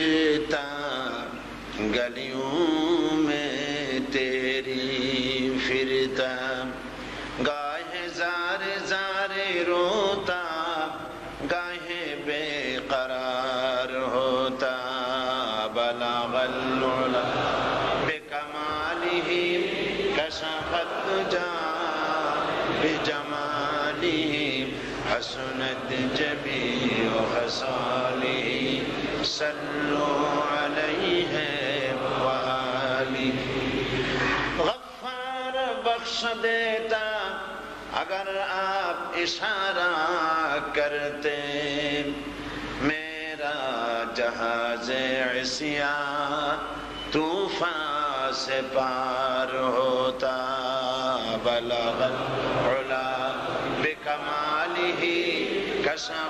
پھرتا گلیوں میں تیری پھرتا گاہ زار زار روتا گاہ بے قرار ہوتا بلا غلولا بے کمالی ہی کشفت جا بے جمالی حسنت جبی و خسالی صلوا علیہ وآلہ. غفار بخش دیتا اگر آپ اشارہ کرتے، میرا جہاز عسیا طوفان سے پار ہوتا. بلا بلا بکمالی ہی کسم